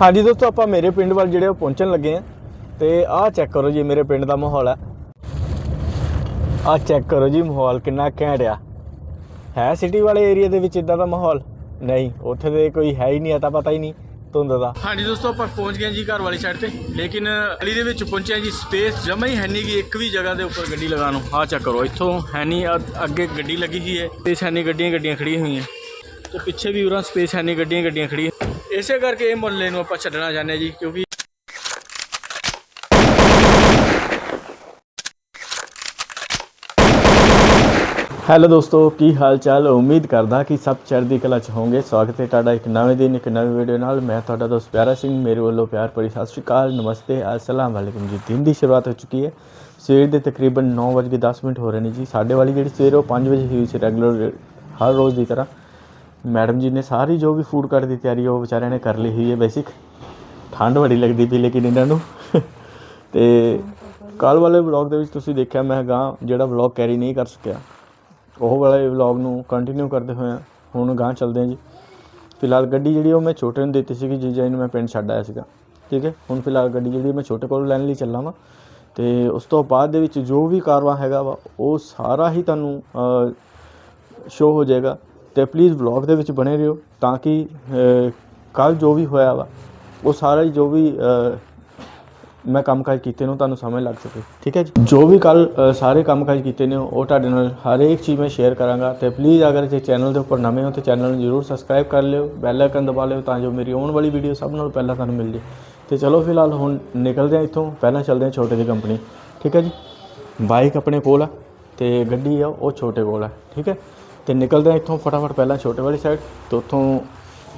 ਹਾਂਜੀ ਦੋਸਤੋ, ਆਪਾਂ ਮੇਰੇ ਪਿੰਡ ਵੱਲ ਜਿਹੜੇ ਉਹ ਪਹੁੰਚਣ ਲੱਗੇ ਆ। ਤੇ ਆਹ ਚੈੱਕ ਕਰੋ ਜੀ, ਮੇਰੇ ਪਿੰਡ ਦਾ ਮਾਹੌਲ ਹੈ। ਆਹ ਚੈੱਕ ਕਰੋ ਜੀ, ਮਾਹੌਲ ਕਿੰਨਾ ਘੈਂਟ ਆ। ਹੈ ਸਿਟੀ ਵਾਲੇ ਏਰੀਆ ਦੇ ਵਿੱਚ ਇਦਾਂ ਦਾ ਮਾਹੌਲ? ਨਹੀਂ, ਉੱਥੇ ਦੇ ਕੋਈ ਹੈ ਹੀ ਨਹੀਂ ਅਤਾ ਪਤਾ ਹੀ ਨਹੀਂ, ਧੁੰਦ ਦਾ। ਹਾਂਜੀ ਦੋਸਤੋ, ਆਪਾਂ ਪਹੁੰਚ ਗਏ ਜੀ ਘਰ ਵਾਲੀ ਸਾਈਡ ਤੇ। ਲੇਕਿਨ ਗਲੀ ਦੇ ਵਿੱਚ ਪਹੁੰਚਿਆ ਜੀ ਸਪੇਸ ਜਮਾ ਹੀ ਹੈ ਨਹੀਂ ਗੀ, ਇੱਕ ਵੀ ਜਗ੍ਹਾ ਦੇ ਉੱਪਰ ਗੱਡੀ ਲਗਾਉਣ ਨੂੰ ਆਹ ਚੈੱਕ ਕਰੋ, ਇੱਥੋਂ ਹੈ ਨਹੀਂ ਅੱਗੇ ਗੱਡੀ ਲੱਗੀ ਹੋਈ ਹੈ। ਸਪੇਸ ਹੈ ਨਹੀਂ ਗੱਡੀਆਂ ਗੱਡੀਆਂ ਖੜੀਆਂ ਹੋਈਆਂ। ਤੇ ਪਿੱਛੇ ਵੀ ਉਰਾਂ ਸਪੇਸ ਹੈ ਨਹੀਂ ਗੱਡੀਆਂ ਗੱਡੀਆਂ ਖੜੀਆਂ ਇਸੇ ਕਰਕੇ ਇਹ ਮੁਹੱਲੇ ਨੂੰ ਆਪਾਂ ਛੱਡਣਾ ਚਾਹੁੰਦੇ ਹਾਂ ਜੀ, ਕਿਉਂਕਿ ਹੈਲੋ ਦੋਸਤੋ, ਕੀ ਹਾਲ ਚਾਲ ਉਮੀਦ ਕਰਦਾ ਕਿ ਸਭ ਚੜ੍ਹਦੀ ਕਲਾ ਚ ਹੋਵੋਗੇ। ਸਵਾਗਤ ਹੈ ਤੁਹਾਡਾ ਇੱਕ ਨਵੇਂ ਦਿਨ, ਇੱਕ ਨਵੀਂ ਵੀਡੀਓ ਨਾਲ। ਮੈਂ ਤੁਹਾਡਾ ਦੋਸਤ ਪਿਆਰਾ ਸਿੰਘ, ਮੇਰੇ ਵੱਲੋਂ ਪਿਆਰ ਭਰੀ ਸਤਿ ਸ਼੍ਰੀ ਅਕਾਲ, ਨਮਸਤੇ, ਅਸਲਾਮ ਵਾਲੇਕੁਮ ਜੀ। ਦਿਨ ਦੀ ਸ਼ੁਰੂਆਤ ਹੋ ਚੁੱਕੀ ਹੈ। ਸਵੇਰ ਦੇ ਤਕਰੀਬਨ 9:10 ਮਿੰਟ ਹੋ ਰਹੇ ਨੇ ਜੀ। ਸਾਡੇ ਵਾਲੀ ਜਿਹੜੀ ਸਵੇਰ ਉਹ 5 ਵਜੇ ਹੋਈ ਸੀ, ਰੈਗੂਲਰ, ਹਰ ਰੋਜ਼ ਦੀ ਤਰ੍ਹਾਂ। ਮੈਡਮ ਜੀ ਨੇ ਸਾਰੀ ਜੋ ਵੀ ਫੂਡ ਕੱਟ ਦੀ ਤਿਆਰੀ ਉਹ ਵਿਚਾਰਿਆਂ ਨੇ ਕਰ ਲਈ ਹੋਈ ਹੈ ਬੇਸਿਕ ਠੰਡ ਬੜੀ ਲੱਗਦੀ ਪਈ ਲੇਕਿਨ ਇਹਨਾਂ ਨੂੰ। ਤੇ ਕੱਲ ਵਾਲੇ ਵਲੌਗ ਦੇ ਵਿੱਚ ਤੁਸੀਂ ਦੇਖਿਆ ਮੈਂ ਗਾਂ ਜਿਹੜਾ ਵਲੌਗ ਕੈਰੀ ਨਹੀਂ ਕਰ ਸਕਿਆ। ਉਹ ਵਾਲੇ ਵਲੌਗ ਨੂੰ ਕੰਟੀਨਿਊ ਕਰਦੇ ਹੋਏ ਹੁਣ ਗਾਂ ਚੱਲਦੇ ਹਾਂ ਜੀ। ਫਿਲਹਾਲ ਗੱਡੀ ਜਿਹੜੀ ਉਹ ਮੈਂ ਛੋਟੇ ਨੂੰ ਦਿੱਤੀ ਸੀਗੀ ਜੀਜਾ ਜੀ ਨੂੰ ਮੈਂ ਪਿੰਡ ਛੱਡ ਆਇਆ ਸੀਗਾ। ਠੀਕ ਹੈ, ਹੁਣ ਫਿਲਹਾਲ ਗੱਡੀ ਜਿਹੜੀ ਮੈਂ ਛੋਟੇ ਕੋਲ ਲੈਣ ਲਈ ਚੱਲਾਂ ਵਾਂ। ਤੇ ਉਸ ਤੋਂ ਬਾਅਦ ਦੇ ਵਿੱਚ ਜੋ ਵੀ ਕਾਰਵਾ ਹੈਗਾ ਵਾ, ਉਹ ਸਾਰਾ ਹੀ ਤੁਹਾਨੂੰ ਸ਼ੋ ਹੋ ਜਾਏਗਾ। ਅਤੇ ਪਲੀਜ਼ ਵਲੋਗ ਦੇ ਵਿੱਚ ਬਣੇ ਰਹੋ ਤਾਂ ਕਿ ਕੱਲ੍ਹ ਜੋ ਵੀ ਹੋਇਆ ਵਾ ਉਹ ਸਾਰਾ ਜੋ ਵੀ ਅ, ਮੈਂ ਕੰਮਕਾਜ ਕੀਤੇ ਨੂੰ ਤੁਹਾਨੂੰ ਸਮਝ ਲੱਗ ਸਕੇ। ਠੀਕ ਹੈ ਜੀ? ਜੋ ਵੀ ਕੱਲ ਸਾਰੇ ਕੰਮਕਾਜ ਕੀਤੇ ਨੇ ਉਹ ਤੁਹਾਡੇ ਨਾਲ ਹਰ ਇੱਕ ਚੀਜ਼ ਮੈਂ ਸ਼ੇਅਰ ਕਰਾਂਗਾ ਤੇ ਪਲੀਜ਼ ਅਗਰ ਜੇ ਚੈਨਲ ਦੇ ਉੱਪਰ ਨਵੇਂ ਹੋ ਤੇ ਚੈਨਲ ਨੂੰ ਜਰੂਰ ਸਬਸਕ੍ਰਾਈਬ ਕਰ ਲਿਓ ਬੈਲ ਆਈਕਨ ਦਬਾ ਲਿਓ ਤਾਂ ਜੋ ਮੇਰੀ ਆਉਣ ਵਾਲੀ ਵੀਡੀਓ ਸਭ ਨਾਲੋਂ ਪਹਿਲਾਂ ਤੁਹਾਨੂੰ ਮਿਲ ਜੇ। ਤੇ ਚਲੋ ਫਿਲਹਾਲ ਹੁਣ ਨਿਕਲਦੇ ਹਾਂ ਇੱਥੋਂ ਪਹਿਲਾਂ ਚੱਲਦੇ ਹਾਂ ਛੋਟੇ ਦੀ ਕੰਪਨੀ ਠੀਕ ਹੈ ਜੀ? ਬਾਈਕ ਆਪਣੇ ਕੋਲ ਆ ਤੇ ਗੱਡੀ ਆ ਉਹ ਛੋਟੇ ਕੋਲ ਆ। ਠੀਕ ਹੈ? ਤੇ ਨਿਕਲਦੇ ਹਾਂ ਇੱਥੋਂ ਫਟਾਫਟ ਪਹਿਲਾਂ ਛੋਟੇ ਵਾਲੀ ਸਾਈਡ ਤੇ ਉੱਥੋਂ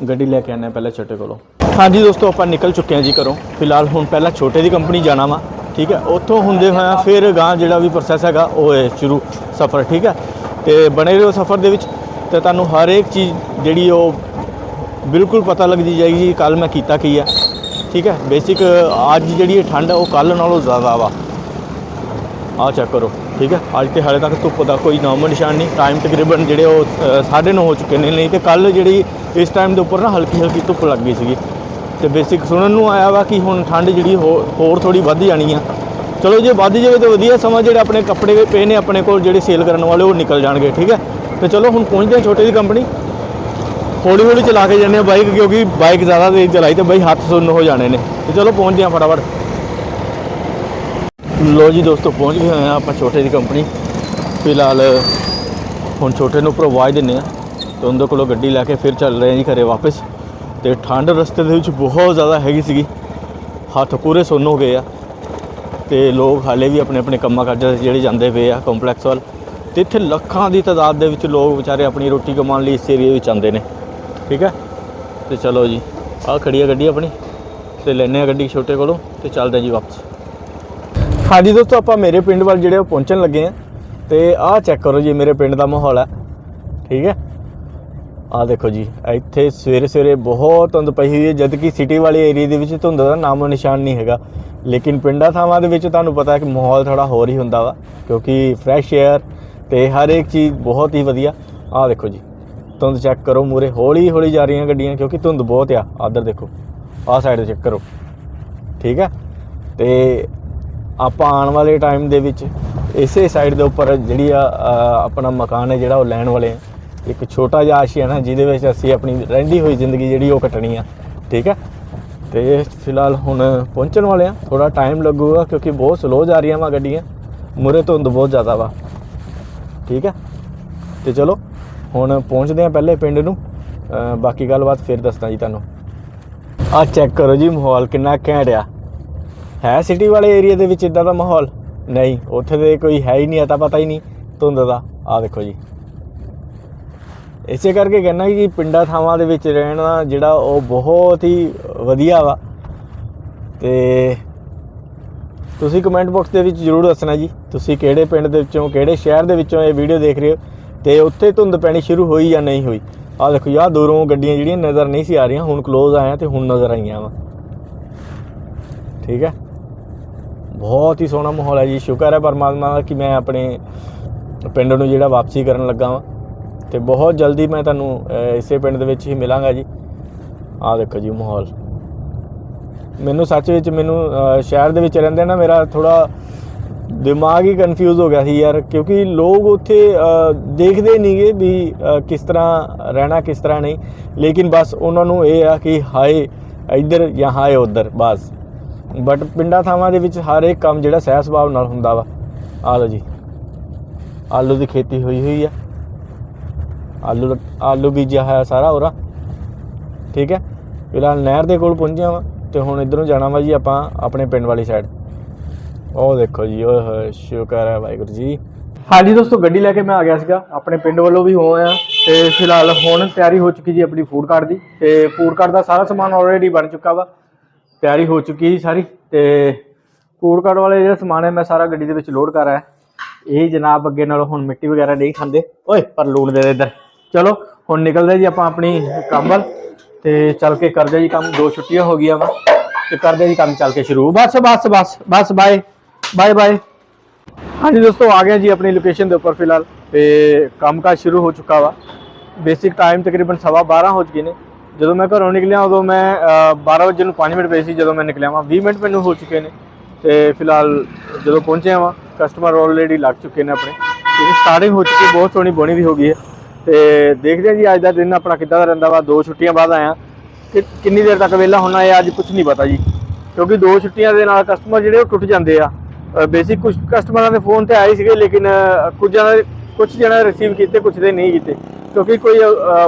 ਗੱਡੀ ਲੈ ਕੇ ਆਉਂਦੇ ਹਾਂ ਪਹਿਲਾਂ ਛੋਟੇ ਕੋਲੋਂ। ਹਾਂਜੀ ਦੋਸਤੋ, ਆਪਾਂ ਨਿਕਲ ਚੁੱਕੇ ਹਾਂ ਜੀ ਘਰੋਂ। ਫਿਲਹਾਲ ਹੁਣ ਪਹਿਲਾਂ ਛੋਟੇ ਦੀ ਕੰਪਨੀ ਜਾਣਾ ਵਾ, ਠੀਕ ਹੈ? ਉੱਥੋਂ ਹੁੰਦੇ ਹੋਇਆ ਫਿਰ ਗਾਂ ਜਿਹੜਾ ਵੀ ਪ੍ਰੋਸੈਸ ਹੈਗਾ, ਉਹ ਹੈ ਸ਼ੁਰੂ ਸਫ਼ਰ, ਠੀਕ ਹੈ? ਤੇ ਬਣੇ ਰਹੋ ਸਫ਼ਰ ਦੇ ਵਿੱਚ। ਤੇ ਤੁਹਾਨੂੰ ਹਰ ਇੱਕ ਚੀਜ਼ ਜਿਹੜੀ ਉਹ ਬਿਲਕੁਲ ਪਤਾ ਲੱਗਦੀ ਜਾਏਗੀ ਕੱਲ ਮੈਂ ਕੀਤਾ ਕੀ ਹੈ, ਠੀਕ ਹੈ? ਬੇਸਿਕ ਅੱਜ ਜਿਹੜੀ ਠੰਡ ਹੈ, ਉਹ ਕੱਲ ਨਾਲੋਂ ਜ਼ਿਆਦਾ ਵਾ। ਆਹ ਚੈੱਕ ਕਰੋ। ਠੀਕ ਹੈ? ਅੱਜ ਤੇ ਹਾਲੇ ਤੱਕ ਧੁੱਪ ਦਾ ਕੋਈ ਨਾਮੋ ਨਿਸ਼ਾਨ ਨਹੀਂ। ਟਾਈਮ ਤਕਰੀਬਨ ਜਿਹੜੇ ਉਹ 9:30 ਹੋ ਚੁੱਕੇ ਨੇ। ਨਹੀਂ ਤੇ ਕੱਲ ਜਿਹੜੀ ਇਸ ਟਾਈਮ ਦੇ ਉੱਪਰ ਨਾ ਹਲਕੀ ਹਲਕੀ ਧੁੱਪ ਲੱਗ ਗਈ ਸੀਗੀ। ਤੇ ਬੇਸਿਕ ਸੁਣਨ ਨੂੰ ਆਇਆ ਵਾ ਕਿ ਹੁਣ ਠੰਡ ਜਿਹੜੀ ਹੋ- ਹੋਰ ਥੋੜੀ ਵੱਧ ਜਾਣੀ ਆ। ਚਲੋ ਜੇ ਵੱਧ ਜਾਵੇ ਤਾਂ ਵਧੀਆ, ਸਮਾਂ ਜਿਹੜੇ ਆਪਣੇ ਕੱਪੜੇ ਪਏ ਨੇ, ਆਪਣੇ ਕੋਲ ਜਿਹੜੇ ਸੇਲ ਕਰਨ ਵਾਲੇ, ਉਹ ਨਿਕਲ ਜਾਣਗੇ, ਠੀਕ ਹੈ? ਤੇ ਚਲੋ ਹੁਣ ਪਹੁੰਚਦੇ ਹਾਂ ਛੋਟੀ ਜਿਹੀ ਕੰਪਨੀ ਹੌਲੀ ਹੌਲੀ ਚਲਾ ਕੇ ਜਾਂਦੇ ਆ ਬਾਈਕ ਕਿਉਂਕਿ ਬਾਈਕ ਜ਼ਿਆਦਾ ਤੇਜ਼ ਚਲਾਈ ਤੇ ਬਈ ਹੱਥ ਸੁੰਨ ਹੋ ਜਾਣੇ ਨੇ। ਤੇ ਚਲੋ ਪਹੁੰਚਦੇ ਹਾਂ ਫਟਾਫਟ। ਲੋ ਜੀ ਦੋਸਤੋ, ਪਹੁੰਚ ਗਏ ਹੋਏ ਆ ਆਪਾਂ ਛੋਟੇ ਦੀ ਕੰਪਨੀ ਫਿਲਹਾਲ ਹੁਣ ਛੋਟੇ ਨੂੰ ਉੱਪਰ ਆਵਾਜ਼ ਦਿੰਨੇ ਆ ਤੇ ਉਹਦੇ ਕੋਲੋਂ ਗੱਡੀ ਲੈ ਕੇ ਫਿਰ ਚੱਲ ਰਹੇ ਆ ਜੀ ਘਰੇ ਵਾਪਸ। ਤੇ ਠੰਡ ਰਸਤੇ ਦੇ ਵਿੱਚ ਬਹੁਤ ਜ਼ਿਆਦਾ ਹੈਗੀ ਸੀਗੀ। ਹੱਥ ਪੂਰੇ ਸੁੰਨ ਹੋ ਗਏ ਆ। ਤੇ ਲੋਕ ਹਾਲੇ ਵੀ ਆਪਣੇ ਆਪਣੇ ਕੰਮਾਂ ਕਾਜਾਂ ਜਿਹੜੇ ਜਾਂਦੇ ਪਏ ਆ ਕੰਪਲੈਕਸ ਵੱਲ। ਤੇ ਇੱਥੇ ਲੱਖਾਂ ਦੀ ਤਾਦਾਦ ਦੇ ਵਿੱਚ ਲੋਕ ਵਿਚਾਰੇ ਆਪਣੀ ਰੋਟੀ ਕਮਾਉਣ ਲਈ ਇਸ ਏਰੀਏ ਵਿੱਚ ਆਉਂਦੇ ਨੇ। ਠੀਕ ਹੈ? ਤੇ ਚਲੋ ਜੀ, ਆਹ ਖੜੀ ਆ ਗੱਡੀ ਆਪਣੀ। ਤੇ ਲੈਨੇ ਆ ਗੱਡੀ ਛੋਟੇ ਕੋਲੋਂ ਤੇ ਚੱਲਦੇ ਆ ਜੀ ਵਾਪਸ। ਹਾਂਜੀ ਦੋਸਤੋ, ਆਪਾਂ ਮੇਰੇ ਪਿੰਡ ਵੱਲ ਜਿਹੜੇ ਉਹ ਪਹੁੰਚਣ ਲੱਗੇ ਆ। ਤੇ ਆਹ ਚੈੱਕ ਕਰੋ ਜੀ, ਮੇਰੇ ਪਿੰਡ ਦਾ ਮਾਹੌਲ ਹੈ ਠੀਕ ਹੈ ਆਹ ਦੇਖੋ ਜੀ, ਇੱਥੇ ਸਵੇਰੇ ਸਵੇਰੇ ਬਹੁਤ ਧੁੰਦ ਪਈ ਹੋਈ ਹੈ ਜਦ ਕਿ ਸਿਟੀ ਵਾਲੇ ਏਰੀਆ ਦੇ ਵਿੱਚ ਧੁੰਦ ਦਾ ਨਾਮੋ ਨਿਸ਼ਾਨ ਨਹੀਂ ਹੈਗਾ। ਲੇਕਿਨ ਪਿੰਡਾਂ ਥਾਵਾਂ ਦੇ ਵਿੱਚ ਤੁਹਾਨੂੰ ਪਤਾ ਹੈ ਕਿ ਮਾਹੌਲ ਥੋੜਾ ਹੋਰ ਹੀ ਹੁੰਦਾ ਵਾ, ਕਿਉਂਕਿ ਫਰੈਸ਼ 에ਅਰ ਤੇ ਹਰ ਇੱਕ ਚੀਜ਼ ਬਹੁਤ ਹੀ ਵਧੀਆ। ਆਹ ਦੇਖੋ ਜੀ, ਧੁੰਦ ਚੈੱਕ ਕਰੋ ਮੂਰੇ ਹੌਲੀ ਹੌਲੀ ਜਾ ਰਹੀਆਂ ਗੱਡੀਆਂ, ਕਿਉਂਕਿ ਧੁੰਦ ਬਹੁਤ ਆ। ਆਦਰ ਦੇਖੋ, ਆਹ ਸਾਈਡ ਚੈੱਕ ਕਰੋ। ਠੀਕ ਹੈ ਤੇ ਆਪਾਂ ਆਉਣ ਵਾਲੇ ਟਾਈਮ ਦੇ ਵਿੱਚ ਇਸੇ ਸਾਈਡ ਦੇ ਉੱਪਰ ਜਿਹੜੀ ਆ ਆਪਣਾ ਮਕਾਨ ਹੈ ਜਿਹੜਾ ਉਹ ਲੈਣ ਵਾਲੇ ਆ। ਇੱਕ ਛੋਟਾ ਜਿਹਾ ਆਸ਼ੀਆਨਾ ਜਿਹਦੇ ਵਿੱਚ ਅਸੀਂ ਆਪਣੀ ਰਹਿੰਦੀ ਹੋਈ ਜ਼ਿੰਦਗੀ ਜਿਹੜੀ ਉਹ ਕੱਟਣੀ ਆ, ਠੀਕ ਹੈ? ਤੇ ਫਿਲਹਾਲ ਹੁਣ ਪਹੁੰਚਣ ਵਾਲੇ ਆ। ਥੋੜਾ ਟਾਈਮ ਲੱਗੂਗਾ ਕਿਉਂਕਿ ਬਹੁਤ ਸਲੋ ਜਾ ਰਹੀਆਂ ਵਾ ਗੱਡੀਆਂ। ਮੁਰੇ ਧੁੰਦ ਬਹੁਤ ਜ਼ਿਆਦਾ ਵਾ, ਠੀਕ ਹੈ? ਤੇ ਚਲੋ, ਹੁਣ ਪਹੁੰਚਦੇ ਆ ਪਹਿਲੇ ਪਿੰਡ ਨੂੰ। ਬਾਕੀ ਗੱਲਬਾਤ ਫਿਰ ਦੱਸਦਾ ਜੀ ਤੁਹਾਨੂੰ। ਆ ਚੈੱਕ ਕਰੋ ਜੀ, ਮਾਹੌਲ ਕਿੰਨਾ ਘੈਂਟ ਆ। ਹੈ ਸਿਟੀ ਵਾਲੇ ਏਰੀਆ ਦੇ ਵਿੱਚ ਇਦਾਂ ਦਾ ਮਾਹੌਲ? ਨਹੀਂ, ਉੱਥੇ ਦੇ ਕੋਈ ਹੈ ਹੀ ਨਹੀਂ ਅਤਾ ਪਤਾ ਹੀ ਨਹੀਂ, ਧੁੰਦ ਦਾ। ਆ ਦੇਖੋ ਜੀ। ਇਸੇ ਕਰਕੇ ਕਹਿੰਦਾ ਕਿ ਪਿੰਡਾਂ ਥਾਵਾਂ ਦੇ ਵਿੱਚ ਰਹਿਣਾ ਜਿਹੜਾ ਉਹ ਬਹੁਤ ਹੀ ਵਧੀਆ ਵਾ। ਤੇ ਤੁਸੀਂ ਕਮੈਂਟ ਬਾਕਸ ਦੇ ਵਿੱਚ ਜਰੂਰ ਦੱਸਣਾ ਜੀ, ਤੁਸੀਂ ਕਿਹੜੇ ਪਿੰਡ ਦੇ ਵਿੱਚੋਂ, ਕਿਹੜੇ ਸ਼ਹਿਰ ਦੇ ਵਿੱਚੋਂ ਇਹ ਵੀਡੀਓ ਦੇਖ ਰਹੇ ਹੋ ਤੇ ਉੱਥੇ ਧੁੰਦ ਪੈਣੀ ਸ਼ੁਰੂ ਹੋਈ ਜਾਂ ਨਹੀਂ ਹੋਈ? ਆ ਦੇਖੋ ਯਾਰ ਦੂਰੋਂ ਗੱਡੀਆਂ ਜਿਹੜੀਆਂ ਨਜ਼ਰ ਨਹੀਂ ਸੀ ਆ ਰਹੀਆਂ, ਹੁਣ ক্লোਜ਼ ਆਇਆ ਤੇ ਹੁਣ ਨਜ਼ਰ ਆਈਆਂ ਵਾ। ਠੀਕ ਹੈ? ਬਹੁਤ ਹੀ ਸੋਹਣਾ ਮਾਹੌਲ ਹੈ ਜੀ। ਸ਼ੁਕਰ ਹੈ ਪਰਮਾਤਮਾ ਦਾ ਕਿ ਮੈਂ ਆਪਣੇ ਪਿੰਡ ਨੂੰ ਜਿਹੜਾ ਵਾਪਸੀ ਕਰਨ ਲੱਗਾ ਵਾਂ। ਤੇ ਬਹੁਤ ਜਲਦੀ ਮੈਂ ਤੁਹਾਨੂੰ ਇਸੇ ਪਿੰਡ ਦੇ ਵਿੱਚ ਹੀ ਮਿਲਾਂਗਾ ਜੀ। ਆਹ ਦੇਖੋ ਜੀ ਮਾਹੌਲ। ਮੈਨੂੰ ਸੱਚ ਵਿੱਚ ਮੈਨੂੰ ਸ਼ਹਿਰ ਦੇ ਵਿੱਚ ਰਹਿੰਦੇ ਨਾ ਮੇਰਾ ਥੋੜਾ ਦਿਮਾਗ ਹੀ ਕਨਫਿਊਜ਼ ਹੋ ਗਿਆ ਸੀ ਯਾਰ ਕਿਉਂਕਿ ਲੋਕ ਉੱਥੇ ਅ, ਦੇਖਦੇ ਨਹੀਂਗੇ ਵੀ ਕਿਸ ਤਰ੍ਹਾਂ ਰਹਿਣਾ ਕਿਸ ਤਰ੍ਹਾਂ ਨਹੀਂ। ਲੇਕਿਨ ਬਸ ਉਹਨਾਂ ਨੂੰ ਇਹ ਆ ਕਿ ਹਾਏ ਇੱਧਰ ਜਾਂ ਹਾਏ ਉੱਧਰ ਬਸ। ਬਟ ਪਿੰਡਾਂ ਥਾਵਾਂ ਦੇ ਵਿੱਚ ਹਰ ਇੱਕ ਕੰਮ ਜਿਹੜਾ ਸਹਿ ਸੁਭਾਅ ਨਾਲ ਹੁੰਦਾ ਵਾ। ਆ ਲਓ ਜੀ। ਆਲੂ ਦੀ ਖੇਤੀ ਹੋਈ ਹੋਈ ਆ। ਆਲੂ ਦਾ- ਆਲੂ ਬੀਜਿਆ ਹੋਇਆ ਸਾਰਾ ਹੋਰਾ ਠੀਕ ਹੈ? ਫਿਲਹਾਲ ਨਹਿਰ ਦੇ ਕੋਲ ਪਹੁੰਚਿਆ ਵਾ ਤੇ ਹੁਣ ਇਧਰੋਂ ਜਾਣਾ ਵਾ ਜੀ ਆਪਾਂ ਆਪਣੇ ਪਿੰਡ ਵਾਲੀ ਸਾਈਡ ਉਹ ਦੇਖੋ ਜੀ, ਓਏ ਹੋਏ, ਸ਼ੁਕਰ ਹੈ ਵਾਹਿਗੁਰੂ ਜੀ। ਹਾਂਜੀ ਦੋਸਤੋ, ਗੱਡੀ ਲੈ ਕੇ ਮੈਂ ਆ ਗਿਆ ਸੀਗਾ। ਆਪਣੇ ਪਿੰਡ ਵੱਲੋਂ ਵੀ ਹੋ ਆਇਆ ਤੇ ਫਿਲਹਾਲ ਹੁਣ ਤਿਆਰੀ ਹੋ ਚੁੱਕੀ ਜੀ ਆਪਣੀ ਫੂਡ ਕਾਰਟ ਦੀ। ਤੇ ਫੂਡ ਕਾਰਟ ਦਾ ਸਾਰਾ ਸਮਾਨ ਆਲਰੇਡੀ ਬਣ ਚੁੱਕਾ ਵਾ। ਤਿਆਰੀ ਹੋ ਚੁੱਕੀ ਜੀ ਸਾਰੀ ਤੇ ਫੂਡ ਵਾਲੇ ਜਿਹੜਾ ਸਮਾਨ ਹੈ ਮੈਂ ਸਾਰਾ ਗੱਡੀ ਦੇ ਵਿੱਚ ਲੋਡ ਕਰ ਰਿਹਾ ਇਹ ਜਨਾਬ ਅੱਗੇ ਨਾਲੋਂ ਹੁਣ ਮਿੱਟੀ ਵਗੈਰਾ ਨਹੀਂ ਖਾਂਦੇ। ਓਏ, ਪਰ ਲੂਣ ਦੇ ਦੇ ਇੱਧਰ। ਚਲੋ, ਹੁਣ ਨਿਕਲਦੇ ਜੀ ਆਪਾਂ ਆਪਣੀ ਕੰਮ ਵੱਲ ਤੇ ਚੱਲ ਕੇ ਕਰਦੇ ਜੀ ਕੰਮ। ਦੋ ਛੁੱਟੀਆਂ ਹੋ ਗਈਆਂ ਵਾ ਤੇ ਕਰਦੇ ਜੀ ਕੰਮ ਚੱਲ ਕੇ ਸ਼ੁਰੂ। ਬਸ ਬਸ ਬਸ ਬਸ ਬਾਏ ਬਾਏ ਬਾਏ ਹਾਂਜੀ ਦੋਸਤੋ, ਆ ਗਏ ਜੀ ਆਪਣੀ ਲੋਕੇਸ਼ਨ ਦੇ ਉੱਪਰ ਫਿਲਹਾਲ ਤੇ ਕੰਮਕਾਜ ਸ਼ੁਰੂ ਹੋ ਚੁੱਕਾ ਵਾ। ਬੇਸਿਕ ਟਾਈਮ ਤਕਰੀਬਨ ਸਵਾ 12 ਹੋ ਚੁੱਕੇ ਨੇ। ਜਦੋਂ ਮੈਂ ਘਰੋਂ ਨਿਕਲਿਆ ਉਦੋਂ ਮੈਂ ਅ, 12 ਵਜੇ ਨੂੰ 5 ਮਿੰਟ ਪਏ ਸੀ ਜਦੋਂ ਮੈਂ ਨਿਕਲਿਆ ਵਾਂ। 20 ਮਿੰਟ ਮੈਨੂੰ ਹੋ ਚੁੱਕੇ ਨੇ ਤੇ ਫਿਲਹਾਲ ਜਦੋਂ ਪਹੁੰਚਿਆ ਵਾਂ ਕਸਟਮਰ ਆਲਰੇਡੀ ਲੱਗ ਚੁੱਕੇ ਨੇ ਆਪਣੇ। ਇਹ ਸਟਾਰਟਿੰਗ ਹੋ ਚੁੱਕੀ ਬਹੁਤ ਸੋਹਣੀ ਬਣੀ ਵੀ ਹੋ ਗਈ ਹੈ। ਤੇ ਦੇਖਦੇ ਹਾਂ ਜੀ ਅੱਜ ਦਾ ਦਿਨ ਆਪਣਾ ਕਿੱਦਾਂ ਦਾ ਰਹਿੰਦਾ ਵਾ। ਦੋ ਛੁੱਟੀਆਂ ਬਾਅਦ ਆਇਆ। ਕਿ ਕਿੰਨੀ ਦੇਰ ਤੱਕ ਵਿਹਲਾ ਹੋਣਾ ਹੈ ਅੱਜ ਕੁਝ ਨਹੀਂ ਪਤਾ ਜੀ। ਕਿਉਂਕਿ ਦੋ ਛੁੱਟੀਆਂ ਦੇ ਨਾਲ ਕਸਟਮਰ ਜਿਹੜੇ ਉਹ ਟੁੱਟ ਜਾਂਦੇ ਆ। ਬੇਸਿਕ ਕੁਝ ਕਸਟਮਰਾਂ ਦੇ ਫੋਨ ਤੇ ਆਏ ਸੀਗੇ ਲੇਕਿਨ ਅ, ਕੁਝ ਕੁਝ ਜਣਾ ਰਿਸੀਵ ਕੀਤੇ ਕੁਝ ਦੇ ਨਹੀਂ ਕੀਤੇ। ਕਿਉਂਕਿ ਕੋਈ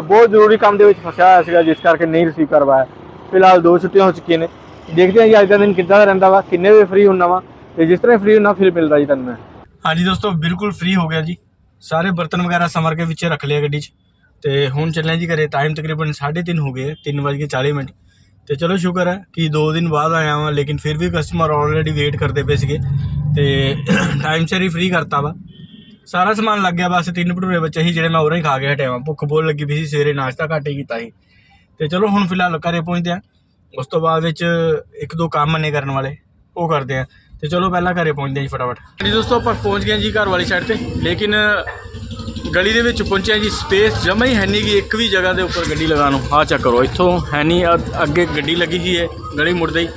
ਬਹੁਤ ਜ਼ਰੂਰੀ ਕੰਮ ਦੇ ਵਿੱਚ ਫਸਿਆ ਹੋਇਆ ਸੀਗਾ, ਜਿਸ ਕਰਕੇ ਨਹੀਂ ਰਿਸੀਵ ਕਰਵਾਇਆ ਫਿਲਹਾਲ ਦੋ ਛੁੱਟੀਆਂ ਹੋ ਚੁੱਕੀਆਂ ਨੇ। ਦੇਖਦੇ ਹਾਂ ਜੀ, ਅੱਜ ਦਾ ਦਿਨ ਕਿੱਦਾਂ ਦਾ ਰਹਿੰਦਾ ਵਾ, ਕਿੰਨੇ ਵਜੇ ਫ੍ਰੀ ਹੁੰਨਾ ਵਾ, ਤੇ ਜਿਸ ਤਰ੍ਹਾਂ ਫ੍ਰੀ ਹੁੰਨਾ, ਫਿਰ ਮਿਲਦਾ ਜੀ ਤੁਹਾਨੂੰ ਮੈਂ। ਹਾਂਜੀ ਦੋਸਤੋ, ਬਿਲਕੁਲ ਫ੍ਰੀ ਹੋ ਗਿਆ ਜੀ। ਸਾਰੇ ਬਰਤਨ ਵਗੈਰਾ ਸਮਰ ਕੇ ਵਿੱਚ ਰੱਖ ਲਿਆ ਗੱਡੀ 'ਚ। ਤੇ ਹੁਣ ਚੱਲੇ ਜੀ ਘਰੇ ਟਾਈਮ ਤਕਰੀਬਨ 3:30 ਹੋ ਗਏ 3:40 ਮਿੰਟ। ਤੇ ਚਲੋ ਸ਼ੁਕਰ ਹੈ ਕਿ 2 ਦਿਨ ਬਾਅਦ ਆਇਆ ਵਾਂ, ਲੇਕਿਨ ਫਿਰ ਵੀ ਕਸਟਮਰ ਆਲਰੇਡੀ ਵੇਟ ਕਰਦੇ ਪਏ ਸੀਗੇ। ਤੇ ਟਾਈਮ ਸਿਰ ਹੀ ਫ੍ਰੀ ਕਰਤਾ ਵਾ। ਸਾਰਾ ਸਮਾਨ ਲੱਗ ਗਿਆ ਬਸ, ਤਿੰਨ ਭਟੂਰੇ ਬੱਚੇ ਸੀ ਜਿਹੜੇ ਮੈਂ ਉਰੇ ਹੀ ਖਾ ਕੇ ਹਟਿਆ ਵਾਂ ਭੁੱਖ ਬਹੁਤ ਲੱਗੀ ਵੀ ਸੀ, ਸਵੇਰੇ ਨਾਸ਼ਤਾ ਘੱਟ ਹੀ ਕੀਤਾ ਸੀ। ਤੇ ਚਲੋ ਹੁਣ ਫਿਲਹਾਲ ਘਰੇ ਪਹੁੰਚਦੇ ਆ ਉਸ ਤੋਂ ਬਾਅਦ ਵਿੱਚ ਇੱਕ ਦੋ ਕੰਮ ਨੇ ਕਰਨ ਵਾਲੇ, ਉਹ ਕਰਦੇ ਆ ਤੇ ਚਲੋ ਪਹਿਲਾਂ ਘਰੇ ਪਹੁੰਚਦੇ ਆ ਜੀ ਫਟਾਫਟ। ਜੀ ਦੋਸਤੋ, ਆਪਾਂ ਪਹੁੰਚ ਗਏ ਜੀ ਘਰ ਵਾਲੀ ਸਾਈਡ ਤੇ। ਲੇਕਿਨ ਗਲੀ ਦੇ ਵਿੱਚ ਪਹੁੰਚਿਆ ਜੀ ਸਪੇਸ ਜਮਾ ਹੀ ਹੈ ਨਹੀਂ ਕਿ ਇੱਕ ਵੀ ਜਗ੍ਹਾ ਦੇ ਉੱਪਰ ਗੱਡੀ ਲਗਾਉਣ ਨੂੰ। ਆਹ ਚੈੱਕ ਕਰੋ, ਇੱਥੋਂ ਹੈ ਨਹੀਂ ਅੱਗੇ ਗੱਡੀ ਲੱਗੀ ਜੀ ਹੈ, ਗਲੀ ਮੁੜਦੇ ਹੀ।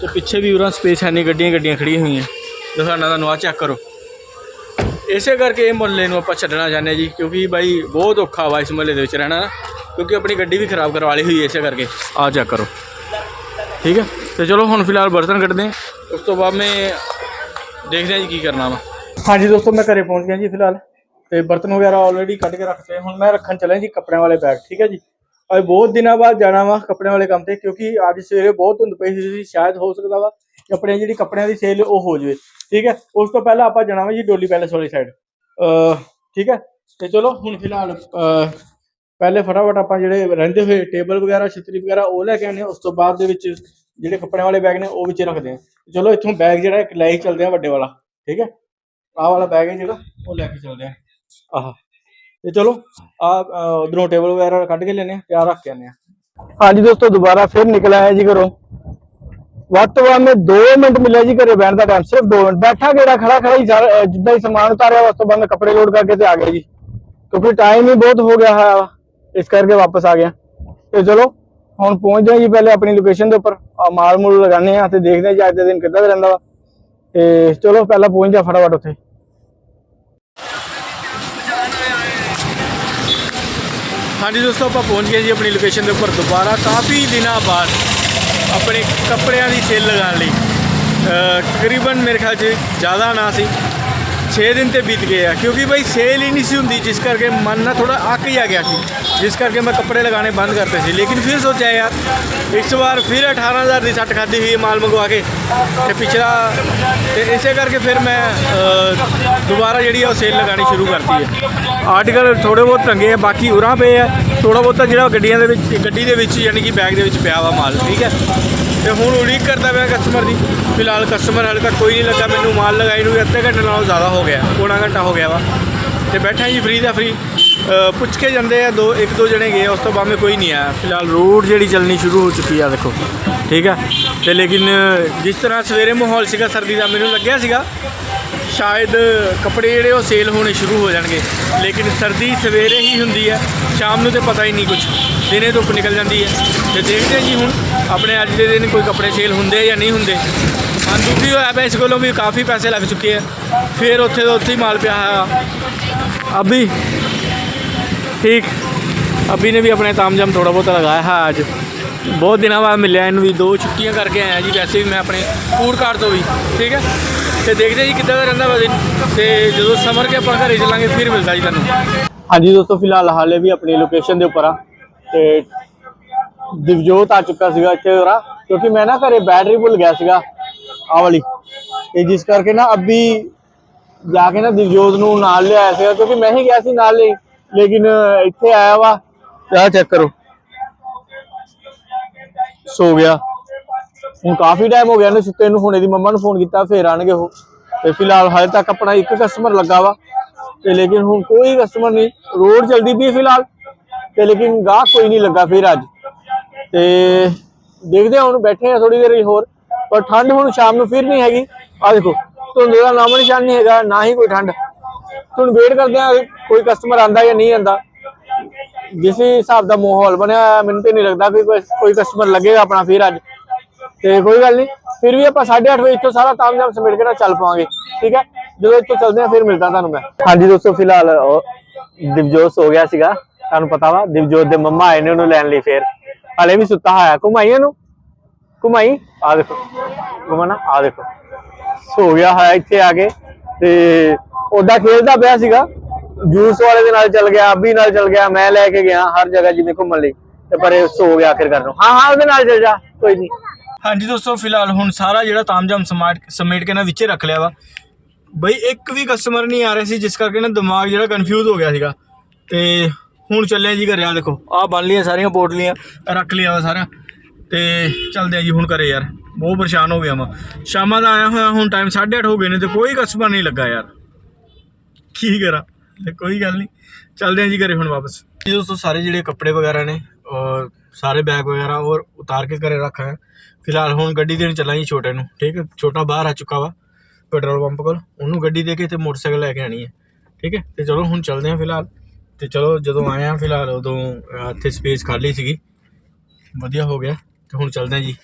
ਤੇ ਪਿੱਛੇ ਵੀ ਉਰਾਂ ਸਪੇਸ ਹੈ ਨਹੀਂ ਗੱਡੀਆਂ ਗੱਡੀਆਂ ਖੜੀਆਂ ਹੋਈਆਂ। ਦਿਖਾਣਾ ਤੁਹਾਨੂੰ ਆਹ ਚੈੱਕ ਕਰੋ। ਇਸੇ ਕਰਕੇ ਇਹ ਮੁਹੱਲੇ ਨੂੰ ਆਪਾਂ ਛੱਡਣਾ ਚਾਹੁੰਦੇ ਜੀ, ਕਿਉਂਕਿ ਬਾਈ ਬਹੁਤ ਔਖਾ ਵਾ ਇਸ ਮੁਹੱਲੇ ਦੇ ਵਿੱਚ ਰਹਿਣਾ। ਨਾ ਕਿਉਂਕਿ ਆਪਣੀ ਗੱਡੀ ਵੀ ਖਰਾਬ ਕਰਵਾ ਲਈ ਹੋਈ ਹੈ ਇਸੇ ਕਰਕੇ। ਆ ਚੈੱਕ ਕਰੋ। ਠੀਕ ਹੈ? ਤੇ ਚਲੋ ਹੁਣ ਫਿਲਹਾਲ ਬਰਤਨ ਕੱਢਦੇ ਹਾਂ। ਉਸ ਤੋਂ ਬਾਅਦ ਮੈਂ ਦੇਖਦੇ ਹਾਂ ਜੀ ਕੀ ਕਰਨਾ ਵਾ। ਹਾਂਜੀ ਦੋਸਤੋ, ਮੈਂ ਘਰੇ ਪਹੁੰਚ ਗਿਆ ਜੀ ਫਿਲਹਾਲ। ਤੇ ਬਰਤਨ ਵਗੈਰਾ ਆਲਰੇਡੀ ਕੱਢ ਕੇ ਰੱਖਤੇ ਹੁਣ ਮੈਂ ਰੱਖਣ ਚੱਲਿਆ ਜੀ ਕੱਪੜਿਆਂ ਵਾਲੇ ਬੈਗ ਠੀਕ ਹੈ ਜੀ? ਅੱਜ ਬਹੁਤ ਦਿਨਾਂ ਬਾਅਦ ਜਾਣਾ ਵਾ ਕੱਪੜਿਆਂ ਵਾਲੇ ਕੰਮ ਤੇ, ਕਿਉਂਕਿ ਅੱਜ ਸਵੇਰੇ ਬਹੁਤ ਧੁੰਦ ਪਈ ਸੀ, ਸ਼ਾਇਦ ਹੋ ਸਕਦਾ ਵਾ ਕਿ ਆਪਣੇ ਜਿਹੜੀ ਕੱਪੜਿਆਂ ਦੀ ਸੇਲ ਉਹ ਹੋ ਜਾਵੇ, ਠੀਕ ਹੈ? ਉਸ ਤੋਂ ਪਹਿਲਾਂ ਆਪਾਂ ਜਾਣਾ ਵਾ ਜੀ ਡੋਲੀ ਪੈਲੇਸ ਵਾਲੀ ਸਾਈਡ ਠੀਕ ਹੈ? ਤੇ ਚਲੋ, ਹੁਣ ਫਿਲਹਾਲ ਪਹਿਲੇ ਫਟਾਫਟ ਆਪਾਂ ਜਿਹੜੇ ਰਹਿੰਦੇ ਹੋਏ ਟੇਬਲ ਵਗੈਰਾ, ਛਤਰੀ ਵਗੈਰਾ, ਉਹ ਲੈ ਕੇ ਆਨੇ ਉਸ ਤੋਂ ਬਾਅਦ ਦੇ ਵਿੱਚ ਜਿਹੜੇ ਕੱਪੜਿਆਂ ਵਾਲੇ ਬੈਗ ਨੇ, ਉਹ ਵਿੱਚ ਰੱਖਦੇ ਆ ਚਲੋ, ਇੱਥੋਂ ਬੈਗ ਜਿਹੜਾ ਇੱਕ ਲੈ ਹੀ ਚੱਲਦੇ ਆ ਵੱਡੇ ਵਾਲਾ, ਠੀਕ ਹੈ? ਆਹ ਵਾਲਾ ਬੈਗ ਹੈ ਜਿਹੜਾ, ਉਹ ਲੈ ਕੇ ਚੱਲਦੇ ਆ ਆਹ। ਤੇ ਚਲੋ ਆ ਉਧਰੋਂ ਟੇਬਲ ਵਗੈਰਾ ਕੱਢ ਕੇ ਲੈਨੇ ਆ ਤਿਆਰ ਰੱਖ ਕੇ ਆਨੇ ਆ ਹਾਂਜੀ ਦੋਸਤੋ, ਦੁਬਾਰਾ ਫਿਰ ਨਿਕਲ ਆਇਆ ਜੀ ਘਰੋਂ। ਵੱਧ ਤੋਂ ਵੱਧ ਮੈਂ 2 ਮਿੰਟ ਮਿਲਿਆ ਜੀ ਘਰੇ ਬੈਠਣ ਦਾ ਟਾਈਮ ਸਿਰਫ 2 ਮਿੰਟ। ਬੈਠਾ ਕਿਹੜਾ ਖੜਾ ਖੜਾ ਹੀ ਜਿੱਦਾਂ ਹੀ ਸਮਾਨ ਉਤਾਰਿਆ, ਉਸ ਤੋਂ ਬਾਅਦ ਮੈਂ ਕੱਪੜੇ ਲੋਡ ਕਰਕੇ ਤੇ ਆ ਗਿਆ ਜੀ। ਕਿਉਂਕਿ ਟਾਈਮ ਹੀ ਬਹੁਤ ਹੋ ਗਿਆ ਹੈ ਇਸ ਕਰਕੇ ਵਾਪਸ ਆ ਗਿਆ। ਤੇ ਚਲੋ, ਹੁਣ ਪਹੁੰਚਦੇ ਹਾਂ ਜੀ ਪਹਿਲੇ ਆਪਣੀ ਲੋਕੇਸ਼ਨ ਦੇ ਉੱਪਰ। ਮਾਲ ਮੂਲ ਲਗਾਉਂਦੇ ਆ ਤੇ ਦੇਖਦੇ ਹਾਂ ਜੀ ਅੱਜ ਦਾ ਦਿਨ ਕਿੱਦਾਂ ਰਹਿੰਦਾ ਵਾ। ਤੇ ਚਲੋ, ਪਹਿਲਾਂ ਪਹੁੰਚ ਜਾ ਫਟਾਫਟ ਉੱਥੇ। ਹਾਂਜੀ ਦੋਸਤੋ, ਆਪਾਂ ਪਹੁੰਚ ਗਏ ਜੀ ਆਪਣੀ ਲੋਕੇਸ਼ਨ ਦੇ ਉੱਪਰ ਦੁਬਾਰਾ। ਕਾਫੀ ਦਿਨਾਂ ਬਾਅਦ ਆਪਣੇ ਕੱਪੜਿਆਂ ਦੀ ਸੇਲ ਲਗਾਉਣ ਲਈ। ਤਕਰੀਬਨ ਮੇਰੇ ਖਿਆਲ 'ਚ ਜ਼ਿਆਦਾ ਨਾ ਸੀ। 6 ਦਿਨ ਤੇ ਬੀਤ ਗਏ ਆ, ਕਿਉਂਕਿ ਬਈ ਸੇਲ ਹੀ ਨਹੀਂ ਸੀ ਹੁੰਦੀ, ਜਿਸ ਕਰਕੇ ਮਨ ਨਾ ਥੋੜਾ ਅੱਕ ਹੀ ਆ ਗਿਆ ਸੀ। ਜਿਸ ਕਰਕੇ ਮੈਂ ਕੱਪੜੇ ਲਗਾਉਣੇ ਬੰਦ ਕਰਤੇ ਸੀ। ਲੇਕਿਨ ਫਿਰ ਸੋਚਿਆ ਯਾਰ, ਇਸ ਵਾਰ ਫਿਰ 18000 ਦੀ ਸੱਟ ਖਾਦੀ ਹੋਈ ਹੈ ਮਾਲ ਮੰਗਵਾ ਕੇ। ਤੇ ਪਿਛਲਾ ਤੇ ਇਸੇ ਕਰਕੇ ਫਿਰ ਮੈਂ ਦੁਬਾਰਾ ਜਿਹੜੀ ਆ ਉਹ ਸੇਲ ਲਗਾਉਣੀ ਸ਼ੁਰੂ ਕਰਤੀ ਹੈ। ਆਰਟੀਕਲ ਥੋੜੇ ਬਹੁਤ ਟੰਗੇ ਆ, ਬਾਕੀ ਉਰਾਂ ਪਏ ਆ। ਥੋੜਾ ਬਹੁਤਾ ਜਿਹੜਾ ਗੱਡੀਆਂ ਦੇ ਵਿੱਚ, ਗੱਡੀ ਦੇ ਵਿੱਚ ਯਾਨੀ ਕਿ ਬੈਗ ਦੇ ਵਿੱਚ ਪਿਆ ਵਾ ਮਾਲ, ਠੀਕ ਹੈ? ਤੇ ਹੁਣ ਉਡੀਕ ਕਰਦਾ ਪਿਆ ਕਸਟਮਰ ਦੀ, ਫਿਲਹਾਲ ਕਸਟਮਰ ਹਾਲੇ ਤੱਕ ਕੋਈ ਨਹੀਂ ਲੱਗਾ, ਮੈਨੂੰ ਮਾਲ ਲਗਾਈ ਨੂੰ ਵੀ ਅੱਧੇ ਘੰਟੇ ਨਾਲੋਂ ਜ਼ਿਆਦਾ ਹੋ ਗਿਆ, ਪੌਣਾ ਘੰਟਾ ਹੋ ਗਿਆ ਵਾ। ਤੇ ਬੈਠਾ ਜੀ ਫ੍ਰੀ ਦਾ ਫ੍ਰੀ ਪੁੱਛ ਕੇ ਜਾਂਦੇ ਆ ਦੋ, ਇੱਕ ਦੋ ਜਣੇ ਗਏ, ਉਸ ਤੋਂ ਬਾਅਦ ਮੈਂ ਕੋਈ ਨਹੀਂ ਆਇਆ। ਫਿਲਹਾਲ ਰੋਡ ਜਿਹੜੀ ਚੱਲਣੀ ਸ਼ੁਰੂ ਹੋ ਚੁੱਕੀ ਆ, ਦੇਖੋ, ਠੀਕ ਆ ਤੇ ਲੇਕਿਨ ਜਿਸ ਤਰ੍ਹਾਂ ਸਵੇਰੇ ਮਾਹੌਲ ਸੀਗਾ, ਸਰਦੀ ਦਾ ਮੈਨੂੰ ਲੱਗਿਆ ਸੀਗਾ ਸ਼ਾਇਦ ਕੱਪੜੇ ਜਿਹੜੇ ਉਹ ਸੇਲ ਹੋਣੇ ਸ਼ੁਰੂ ਹੋ ਜਾਣਗੇ, ਲੇਕਿਨ ਸਰਦੀ ਸਵੇਰੇ ਹੀ ਹੁੰਦੀ ਹੈ, ਸ਼ਾਮ ਨੂੰ ਤੇ ਪਤਾ ਹੀ ਨਹੀਂ ਕੁਝ ਦਿਨੇ ਧੁੱਪ ਨਿਕਲ ਜਾਂਦੀ ਹੈ। ਤੇ ਦੇਖਦੇ ਜੀ ਹੁਣ, ਆਪਣੇ ਅੱਜ ਦੇ ਦਿਨ ਕੋਈ ਕੱਪੜੇ ਸੇਲ ਹੁੰਦੇ ਜਾਂ ਨਹੀਂ ਹੁੰਦੇ। ਹਾਂ ਦੁਖੀ ਹੋਇਆ ਪਿਆ ਇਸ ਕੋਲੋਂ ਵੀ ਕਾਫੀ ਪੈਸੇ ਲੱਗ ਚੁੱਕੇ ਆ। ਫਿਰ ਉੱਥੇ ਦਾ ਉੱਥੇ ਹੀ ਮਾਲ ਪਿਆ ਹੈ ਅਭੀ, ਠੀਕ। ਅਭੀ ਨੇ ਵੀ ਆਪਣੇ ਤਾਮਜਾਮ ਥੋੜਾ ਬਹੁਤ ਲਗਾਇਆ ਹੈ ਅੱਜ। ਬਹੁਤ ਦਿਨਾਂ ਬਾਅਦ ਮਿਲਿਆ ਇਹਨੂੰ ਵੀ, ਦੋ ਛੁੱਟੀਆਂ ਕਰਕੇ ਆਇਆ ਜੀ ਵੈਸੇ ਵੀ ਮੈਂ ਆਪਣੇ ਫੂਡ ਕਾਰਟ ਤੋਂ ਵੀ, ਠੀਕ ਹੈ? ਤੇ ਦੇਖਦੇ ਜੀ ਕਿੱਦਾਂ ਦਾ ਰਹਿੰਦਾ ਵਾ ਤੇ ਜਦੋਂ ਸਮਰ ਕੇ ਆਪਾਂ ਘਰੇ ਚੱਲਾਂਗੇ, ਫਿਰ ਮਿਲਦਾ ਜੀ ਤੁਹਾਨੂੰ। ਹਾਂਜੀ ਦੋਸਤੋ, ਫਿਲਹਾਲ ਹਾਲੇ ਵੀ ਆਪਣੀ ਲੋਕੇਸ਼ਨ ਦੇ ਉੱਪਰ ਆ। ਤੇ ਦਿਵਜੋਤ ਆ ਚੁੱਕਾ ਸੀਗਾ ਇੱਥੇ ਹੋਰਾ ਕਿਉਂਕਿ ਮੈਂ ਨਾ ਘਰੇ ਬੈਟਰੀ ਭੁੱਲ ਗਿਆ ਸੀਗਾ ਆ ਵਾਲੀ। ਤੇ ਜਿਸ ਕਰਕੇ ਨਾ ਅੱਬੀ ਜਾ ਕੇ ਨਾ ਦਿਵਜੋਤ ਨੂੰ ਨਾਲ ਲਿਆਇਆ ਸੀਗਾ, ਕਿਉਂਕਿ ਮੈਂ ਹੀ ਗਿਆ ਸੀ ਨਾਲ ਲਈ ਲੇਕਿਨ ਇੱਥੇ ਆਇਆ ਵਾ। ਤੇ ਚੈੱਕ ਕਰੋ। ਸੋ ਗਿਆ। ਹੁਣ ਕਾਫੀ ਟਾਈਮ ਹੋ ਗਿਆ ਨੇ ਸੁੱਤੇ ਨੂੰ, ਹੁਣ ਇਹਦੀ ਮੰਮਾ ਨੂੰ ਫੋਨ ਕੀਤਾ, ਫੇਰ ਆਣਗੇ ਉਹ। ਤੇ ਫਿਲਹਾਲ ਹਾਲੇ ਤੱਕ ਆਪਣਾ ਇੱਕ ਕਸਟਮਰ ਲੱਗਾ ਵਾ। ਤੇ ਲੇਕਿਨ ਹੁਣ ਕੋਈ ਕਸਟਮਰ ਨਹੀਂ, ਰੋਡ ਚਲਦੀ ਪਈ ਫਿਲਹਾਲ। ਤੇ ਲੇਕਿਨ ਗਾਹਕ ਕੋਈ ਨਹੀਂ ਲੱਗਾ ਫਿਰ ਅੱਜ। ਤੇ ਦੇਖਦੇ ਹਾਂ, ਹੁਣ ਬੈਠੇ ਆ ਥੋੜੀ ਦੇਰ ਹੋਰ। ਪਰ ਠੰਡ ਹੁਣ ਸ਼ਾਮ ਨੂੰ ਫਿਰ ਨਹੀਂ ਹੈਗੀ। ਆ ਦੇਖੋ, ਧੁੰਦ ਦਾ ਨਾਮ ਨਿਸ਼ਾਨ ਨਹੀਂ ਹੈਗਾ, ਨਾ ਹੀ ਕੋਈ ਠੰਡ। ਹੁਣ ਵੇਟ ਕਰਦੇ ਆ ਕੋਈ ਕਸਟਮਰ ਆਂਦਾ ਜਾਂ ਨਹੀਂ ਆਂਦਾ। ਜਿਸ ਹਿਸਾਬ ਦਾ ਮਾਹੌਲ ਬਣਿਆ ਹੋਇਆ, ਮੈਨੂੰ ਤੇ ਨਹੀਂ ਲੱਗਦਾ ਕਿ ਕੋਈ ਕਸਟਮਰ ਲੱਗੇਗਾ ਆਪਣਾ ਫਿਰ ਅੱਜ। ਤੇ ਕੋਈ ਗੱਲ ਨਹੀਂ ਫਿਰ ਵੀ ਆਪਾਂ 8:30 ਵਜੇ ਇੱਥੋਂ ਸਾਰਾ ਤਾਮਝਾਮ ਸਮੇਟ ਕੇ ਨਾ ਚੱਲ ਪਾਵਾਂਗੇ ਠੀਕ ਹੈ? ਜਦੋਂ ਇੱਥੋਂ ਚੱਲਦੇ ਆ ਫਿਰ ਮਿਲਦਾ ਤੁਹਾਨੂੰ ਮੈਂ। ਹਾਂਜੀ ਦੋਸਤੋ ਫਿਲਹਾਲ ਉਹ ਦਿਵਜੋਤ ਸੋ ਗਿਆ ਸੀਗਾ ਤੁਹਾਨੂੰ ਪਤਾ ਵਾ ਦਿਵਜੋਤ ਦੇ ਮੰਮਾ ਆਏ ਨੇ ਉਹਨੂੰ ਲੈਣ ਲਈ ਫੇਰ। ਹਲੇ ਵੀ ਸੁੱਤਾ ਹੋਇਆ ਘੁਮਾਈ ਇਹਨੂੰ? ਘੁਮਾਈ? ਆ ਦੇਖੋ ਘੁਮਾਣਾ ਆ ਦੇਖੋ। ਸੋ ਗਿਆ ਹੋਇਆ ਇੱਥੇ ਆ ਕੇ ਤੇ ਉਹਦਾ ਖੇਡਦਾ ਪਿਆ ਸੀਗਾ। ਜੂਸ ਵਾਲੇ ਦੇ ਨਾਲ ਚੱਲ ਗਿਆ ਅਭੀ ਨਾਲ ਚੱਲ ਗਿਆ, ਮੈਂ ਲੈ ਕੇ ਗਿਆ ਹਰ ਜਗ੍ਹਾ ਜਿਵੇਂ ਘੁੰਮਣ ਲਈ। ਤੇ ਪਰ ਇਹ ਸੋ ਗਿਆ ਆਖਿਰਕਾਰ ਨੂੰ। ਹਾਂ ਹਾਂ, ਉਹਦੇ ਨਾਲ ਚੱਲ ਜਾ, ਕੋਈ ਨਹੀਂ। ਹਾਂਜੀ ਦੋਸਤੋ, ਫਿਲਹਾਲ ਹੁਣ ਸਾਰਾ ਜਿਹੜਾ ਤਾਮਜਾਮ ਸਮਾਟ ਸਮੇਟ ਕੇ ਨਾ ਵਿੱਚੇ ਰੱਖ ਲਿਆ ਵਾ। ਬਈ ਇੱਕ ਵੀ ਕਸਟਮਰ ਨਹੀਂ ਆ ਰਿਹਾ ਸੀ, ਜਿਸ ਕਰਕੇ ਨਾ ਦਿਮਾਗ ਜਿਹੜਾ ਕਨਫਿਊਜ਼ ਹੋ ਗਿਆ ਸੀਗਾ। ਤੇ ਹੁਣ ਚੱਲਿਆ ਜੀ ਘਰੇ ਆ ਦੇਖੋ, ਆਹ ਬਣ ਲਈਆਂ ਸਾਰੀਆਂ ਪੋਟਲੀਆਂ, ਰੱਖ ਲਿਆ ਵਾ ਸਾਰਾ। ਤੇ ਚੱਲਦੇ ਆ ਜੀ ਹੁਣ ਘਰੇ ਯਾਰ, ਬਹੁਤ ਪਰੇਸ਼ਾਨ ਹੋ ਗਿਆ ਮੈਂ ਸ਼ਾਮਾਂ ਦਾ ਆਇਆ ਹੋਇਆ ਹੁਣ ਟਾਈਮ 8:30 ਹੋ ਗਏ ਨੇ ਤੇ ਕੋਈ ਕਸਟਮਰ ਨਹੀਂ ਲੱਗਾ ਯਾਰ। ਕੀ ਕਰਾਂ? ਤੇ ਕੋਈ ਗੱਲ ਨਹੀਂ। ਚੱਲਦੇ ਹਾਂ ਜੀ ਘਰੇ ਹੁਣ ਵਾਪਸ। ਜੀ ਦੋਸਤੋ, ਸਾਰੇ ਜਿਹੜੇ ਕੱਪੜੇ ਵਗੈਰਾ ਨੇ, ਔਰ ਸਾਰੇ ਬੈਗ ਵਗੈਰਾ ਔਰ ਉਤਾਰ ਕੇ ਘਰੇ ਰੱਖਾ ਹੈ ਫਿਲਹਾਲ ਹੁਣ ਗੱਡੀ ਦੇਣ ਚੱਲਾਂ ਜੀ ਛੋਟੇ ਨੂੰ, ਠੀਕ ਹੈ? ਛੋਟਾ ਬਾਹਰ ਆ ਚੁੱਕਾ ਵਾ, ਪੈਟਰੋਲ ਪੰਪ ਕੋਲ। ਉਹਨੂੰ ਗੱਡੀ ਦੇ ਕੇ ਤੇ ਮੋਟਰਸਾਈਕਲ ਲੈ ਕੇ ਆਣੀ ਹੈ, ਠੀਕ ਹੈ? ਤੇ ਚਲੋ, ਹੁਣ ਚੱਲਦੇ ਹਾਂ ਫਿਲਹਾਲ। ਤੇ ਚਲੋ, ਜਦੋਂ ਆਏ ਹਾਂ ਫਿਲਹਾਲ ਉਦੋਂ ਇੱਥੇ ਸਪੇਸ ਖਾਲੀ ਸੀਗੀ। ਵਧੀਆ ਹੋ ਗਿਆ। ਤੇ ਹੁਣ ਚੱਲਦੇ ਹਾਂ ਜੀ।